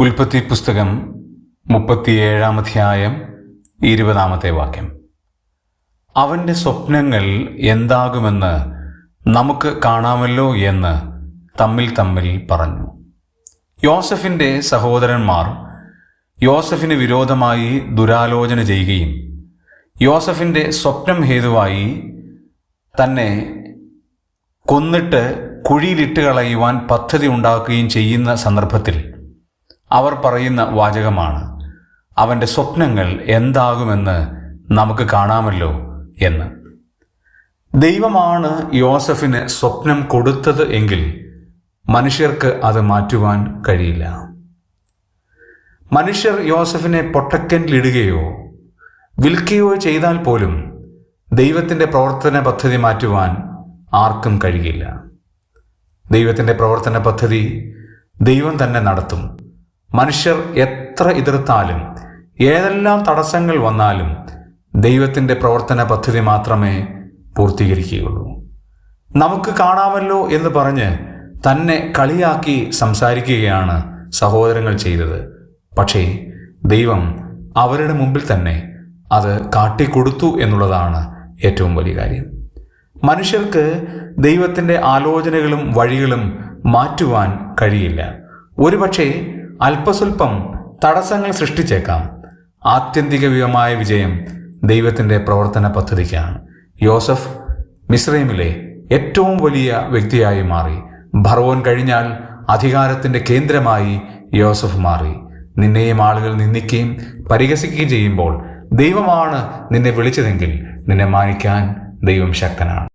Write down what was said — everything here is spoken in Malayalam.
ഉൽപ്പത്തി പുസ്തകം മുപ്പത്തിയേഴാം അധ്യായം ഇരുപതാമത്തെ വാക്യം. അവന്റെ സ്വപ്നങ്ങൾ എന്താകുമെന്ന് നമുക്ക് കാണാമല്ലോ എന്ന് തമ്മിൽ തമ്മിൽ പറഞ്ഞു. യോസഫിന്റെ സഹോദരന്മാർ യോസഫിന് വിരോധമായി ദുരാലോചന ചെയ്യുകയും യോസഫിന്റെ സ്വപ്നം ഹേതുവായി തന്നെ കൊന്നിട്ട് കുഴിയിലിട്ട് കളയുവാൻ പദ്ധതി ഉണ്ടാക്കുകയും ചെയ്യുന്ന സന്ദർഭത്തിൽ അവർ പറയുന്ന വാചകമാണ്. അവന്റെ സ്വപ്നങ്ങൾ എന്താകുമെന്ന് നമുക്ക് കാണാമല്ലോ എന്ന്. ദൈവമാണ് യോസഫിന് സ്വപ്നം കൊടുത്തത് എങ്കിൽ മനുഷ്യർക്ക് അത് മാറ്റുവാൻ കഴിയില്ല. മനുഷ്യർ യോസഫിനെ പൊട്ടക്കനിലിടുകയോ വിൽക്കുകയോ ചെയ്താൽ പോലും ദൈവത്തിന്റെ പ്രവർത്തന പദ്ധതി മാറ്റുവാൻ ആർക്കും കഴിയില്ല. ദൈവത്തിന്റെ പ്രവർത്തന പദ്ധതി ദൈവം തന്നെ നടത്തും. മനുഷ്യർ എത്ര എതിർത്താലും ഏതെല്ലാം തടസ്സങ്ങൾ വന്നാലും ദൈവത്തിന്റെ പ്രവർത്തന പദ്ധതി മാത്രമേ പൂർത്തീകരിക്കുകയുള്ളൂ. നമുക്ക് കാണാമല്ലോ എന്ന് പറഞ്ഞ് തന്നെ കളിയാക്കി സംസാരിക്കുകയാണ് സഹോദരങ്ങൾ ചെയ്തത്. പക്ഷേ ദൈവം അവരുടെ മുമ്പിൽ തന്നെ അത് കാട്ടിക്കൊടുത്തു എന്നുള്ളതാണ് ഏറ്റവും വലിയ കാര്യം. മനുഷ്യർക്ക് ദൈവത്തിന്റെ ആലോചനകളും വഴികളും മാറ്റുവാൻ കഴിയില്ല. ഒരുപക്ഷെ അല്പസ്വല്പം തടസ്സങ്ങൾ സൃഷ്ടിച്ചേക്കാം. ആത്യന്തികമായ വിജയം ദൈവത്തിന്റെ പ്രവർത്തന പദ്ധതിക്കാണ്. യോസഫ് മിസ്രൈമിലെ ഏറ്റവും വലിയ വ്യക്തിയായി മാറി. ഭർവോൻ കഴിഞ്ഞാൽ അധികാരത്തിന്റെ കേന്ദ്രമായി യോസഫ് മാറി. നിന്നെയും ആളുകൾ നിന്ദിക്കുകയും പരിഹസിക്കുകയും ചെയ്യുമ്പോൾ ദൈവമാണ് നിന്നെ വിളിച്ചതെങ്കിൽ നിന്നെ മാനിക്കാൻ ദൈവം ശക്തനാണ്.